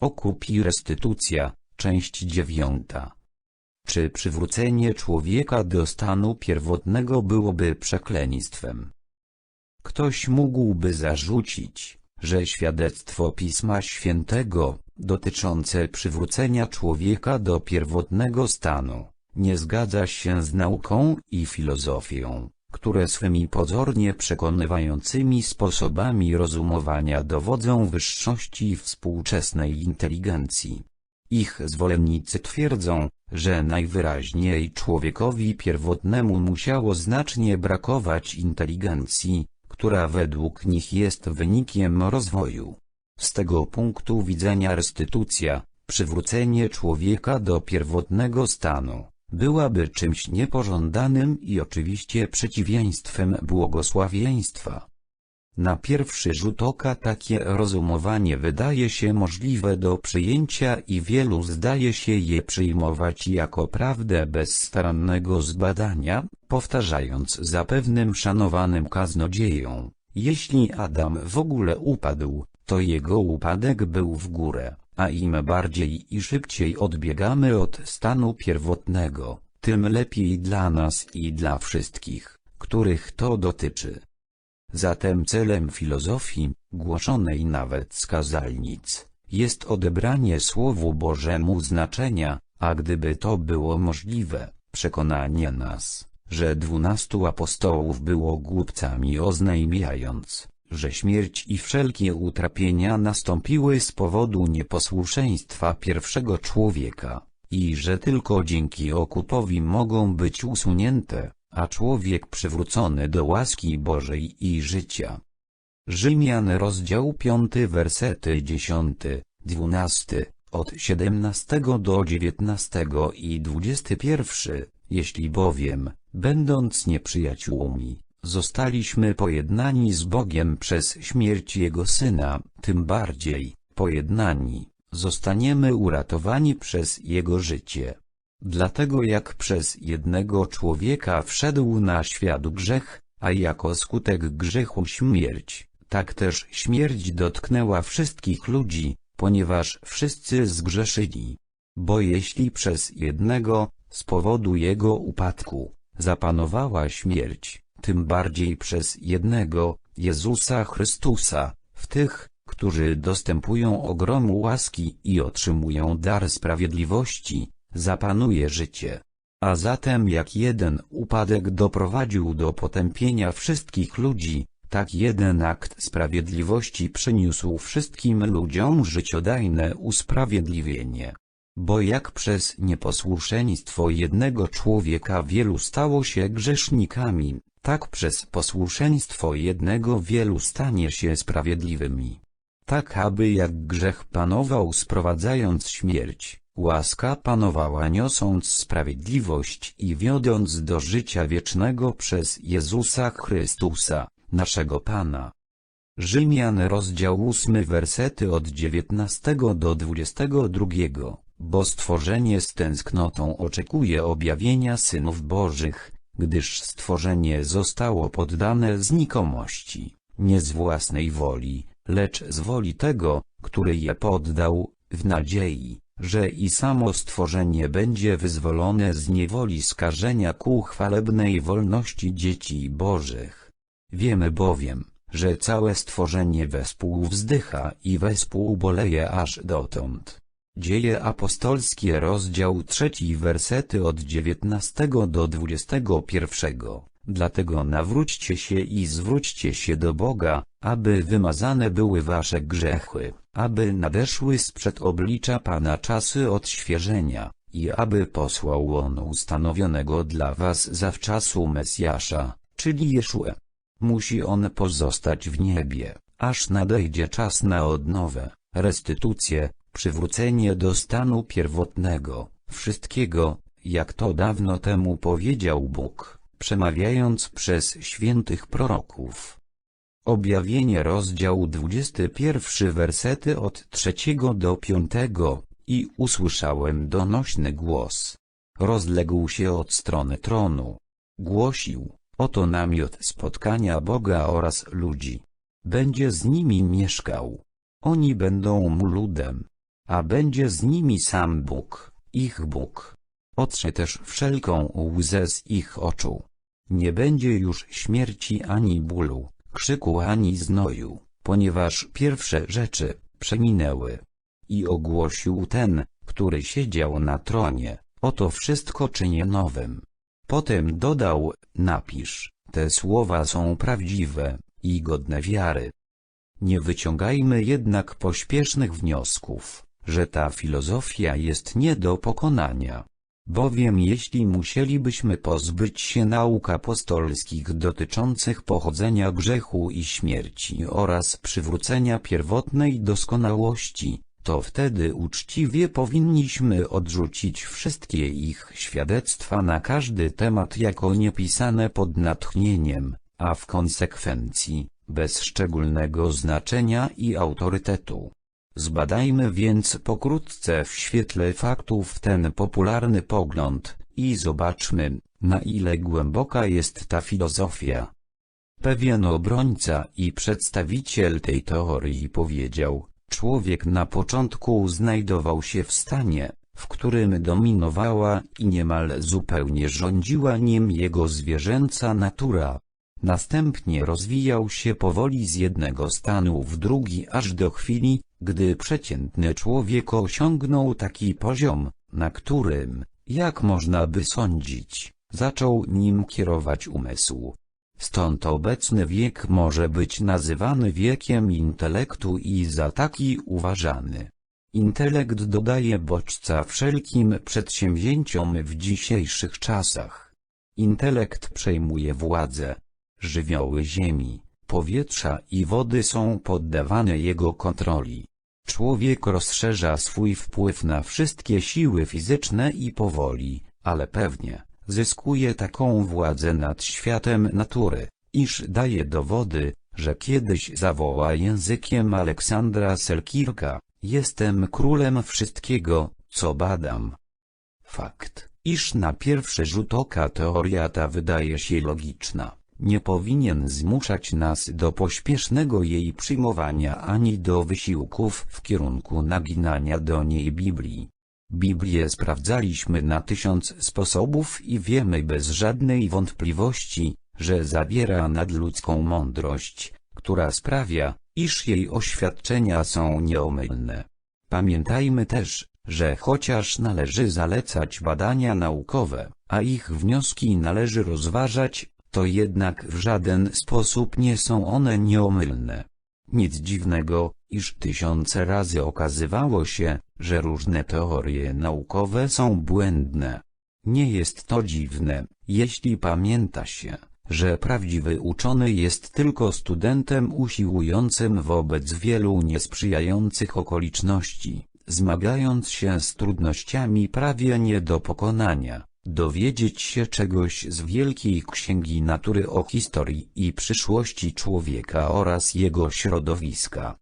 Okup i restytucja, część dziewiąta. Czy przywrócenie człowieka do stanu pierwotnego byłoby przekleństwem? Ktoś mógłby zarzucić, że świadectwo Pisma Świętego, dotyczące przywrócenia człowieka do pierwotnego stanu, nie zgadza się z nauką i filozofią, które swymi pozornie przekonywającymi sposobami rozumowania dowodzą wyższości współczesnej inteligencji. Ich zwolennicy twierdzą, że najwyraźniej człowiekowi pierwotnemu musiało znacznie brakować inteligencji, która według nich jest wynikiem rozwoju. Z tego punktu widzenia restytucja, przywrócenie człowieka do pierwotnego stanu, byłaby czymś niepożądanym i oczywiście przeciwieństwem błogosławieństwa. Na pierwszy rzut oka takie rozumowanie wydaje się możliwe do przyjęcia i wielu zdaje się je przyjmować jako prawdę bez starannego zbadania, powtarzając za pewnym szanowanym kaznodzieją, jeśli Adam w ogóle upadł, to jego upadek był w górę, a im bardziej i szybciej odbiegamy od stanu pierwotnego, tym lepiej dla nas i dla wszystkich, których to dotyczy. Zatem celem filozofii, głoszonej nawet z kazalnic, jest odebranie Słowu Bożemu znaczenia, a gdyby to było możliwe, przekonanie nas, że dwunastu apostołów było głupcami oznajmiając, że śmierć i wszelkie utrapienia nastąpiły z powodu nieposłuszeństwa pierwszego człowieka, i że tylko dzięki okupowi mogą być usunięte, a człowiek przywrócony do łaski Bożej i życia. Rzymian rozdział 5 wersety 10, 12, od 17 do 19 i 21, jeśli bowiem, będąc nieprzyjaciółmi, zostaliśmy pojednani z Bogiem przez śmierć Jego Syna, tym bardziej, pojednani, zostaniemy uratowani przez Jego życie. Dlatego jak przez jednego człowieka wszedł na świat grzech, a jako skutek grzechu śmierć, tak też śmierć dotknęła wszystkich ludzi, ponieważ wszyscy zgrzeszyli. Bo jeśli przez jednego, z powodu jego upadku, zapanowała śmierć, tym bardziej przez jednego, Jezusa Chrystusa, w tych, którzy dostępują ogromu łaski i otrzymują dar sprawiedliwości, zapanuje życie. A zatem jak jeden upadek doprowadził do potępienia wszystkich ludzi, tak jeden akt sprawiedliwości przyniósł wszystkim ludziom życiodajne usprawiedliwienie. Bo jak przez nieposłuszeństwo jednego człowieka wielu stało się grzesznikami, tak przez posłuszeństwo jednego wielu stanie się sprawiedliwymi. Tak aby jak grzech panował sprowadzając śmierć, łaska panowała niosąc sprawiedliwość i wiodąc do życia wiecznego przez Jezusa Chrystusa, naszego Pana. Rzymian rozdział 8 wersety od 19 do 22 bo stworzenie z tęsknotą oczekuje objawienia synów Bożych, gdyż stworzenie zostało poddane znikomości, nie z własnej woli, lecz z woli tego, który je poddał, w nadziei, że i samo stworzenie będzie wyzwolone z niewoli skażenia ku chwalebnej wolności dzieci Bożych. Wiemy bowiem, że całe stworzenie wespół wzdycha i wespół boleje aż dotąd. Dzieje apostolskie rozdział trzeci wersety od 19 do 21. Dlatego nawróćcie się i zwróćcie się do Boga, aby wymazane były wasze grzechy, aby nadeszły sprzed oblicza Pana czasy odświeżenia, i aby posłał On ustanowionego dla was zawczasu Mesjasza, czyli Jeszue. Musi On pozostać w niebie, aż nadejdzie czas na odnowę, restytucję, przywrócenie do stanu pierwotnego, wszystkiego, jak to dawno temu powiedział Bóg, przemawiając przez świętych proroków. Objawienie rozdział 21 wersety od 3 do 5 i usłyszałem donośny głos. Rozległ się od strony tronu. Głosił, oto namiot spotkania Boga oraz ludzi. Będzie z nimi mieszkał. Oni będą mu ludem, a będzie z nimi sam Bóg, ich Bóg. Otrze też wszelką łzę z ich oczu. Nie będzie już śmierci ani bólu, krzyku ani znoju, ponieważ pierwsze rzeczy przeminęły. I ogłosił ten, który siedział na tronie, oto wszystko czynię nowym. Potem dodał, napisz, te słowa są prawdziwe i godne wiary. Nie wyciągajmy jednak pośpiesznych wniosków, że ta filozofia jest nie do pokonania. Bowiem jeśli musielibyśmy pozbyć się nauk apostolskich dotyczących pochodzenia grzechu i śmierci oraz przywrócenia pierwotnej doskonałości, to wtedy uczciwie powinniśmy odrzucić wszystkie ich świadectwa na każdy temat jako niepisane pod natchnieniem, a w konsekwencji, bez szczególnego znaczenia i autorytetu. Zbadajmy więc pokrótce w świetle faktów ten popularny pogląd i zobaczmy, na ile głęboka jest ta filozofia. Pewien obrońca i przedstawiciel tej teorii powiedział, człowiek na początku znajdował się w stanie, w którym dominowała i niemal zupełnie rządziła nim jego zwierzęca natura. Następnie rozwijał się powoli z jednego stanu w drugi aż do chwili, gdy przeciętny człowiek osiągnął taki poziom, na którym, jak można by sądzić, zaczął nim kierować umysł. Stąd obecny wiek może być nazywany wiekiem intelektu i za taki uważany. Intelekt dodaje bodźca wszelkim przedsięwzięciom w dzisiejszych czasach. Intelekt przejmuje władzę. Żywioły ziemi, powietrza i wody są poddawane jego kontroli. Człowiek rozszerza swój wpływ na wszystkie siły fizyczne i powoli, ale pewnie, zyskuje taką władzę nad światem natury, iż daje dowody, że kiedyś zawoła językiem Aleksandra Selkirka, jestem królem wszystkiego, co badam. Fakt, iż na pierwszy rzut oka teoria ta wydaje się logiczna, nie powinien zmuszać nas do pośpiesznego jej przyjmowania ani do wysiłków w kierunku naginania do niej Biblii. Biblię sprawdzaliśmy na tysiąc sposobów i wiemy bez żadnej wątpliwości, że zawiera nadludzką mądrość, która sprawia, iż jej oświadczenia są nieomylne. Pamiętajmy też, że chociaż należy zalecać badania naukowe, a ich wnioski należy rozważać, to jednak w żaden sposób nie są one nieomylne. Nic dziwnego, iż tysiące razy okazywało się, że różne teorie naukowe są błędne. Nie jest to dziwne, jeśli pamięta się, że prawdziwy uczony jest tylko studentem usiłującym wobec wielu niesprzyjających okoliczności, zmagając się z trudnościami prawie nie do pokonania, dowiedzieć się czegoś z wielkiej księgi natury o historii i przyszłości człowieka oraz jego środowiska.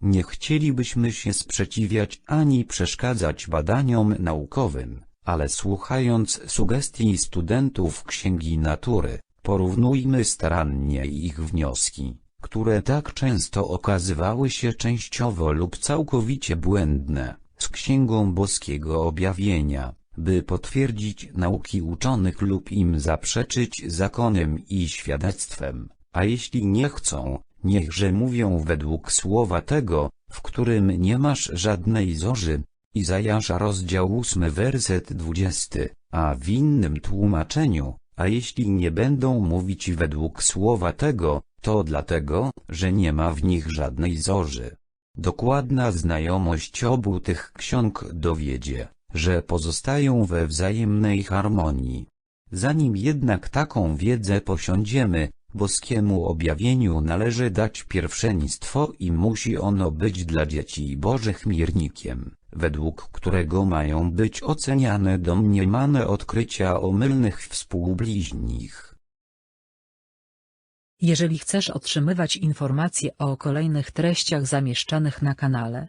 Nie chcielibyśmy się sprzeciwiać ani przeszkadzać badaniom naukowym, ale słuchając sugestii studentów księgi natury, porównujmy starannie ich wnioski, które tak często okazywały się częściowo lub całkowicie błędne, z księgą boskiego objawienia, by potwierdzić nauki uczonych lub im zaprzeczyć zakonem i świadectwem, a jeśli nie chcą, niechże mówią według słowa tego, w którym nie masz żadnej zorzy. Izajasza rozdział 8 werset 20, a w innym tłumaczeniu, a jeśli nie będą mówić według słowa tego, to dlatego, że nie ma w nich żadnej zorzy. Dokładna znajomość obu tych ksiąg dowiedzie, że pozostają we wzajemnej harmonii. Zanim jednak taką wiedzę posiądziemy, boskiemu objawieniu należy dać pierwszeństwo i musi ono być dla dzieci bożych miernikiem, według którego mają być oceniane domniemane odkrycia o mylnych współbliźnich. Jeżeli chcesz otrzymywać informacje o kolejnych treściach zamieszczanych na kanale,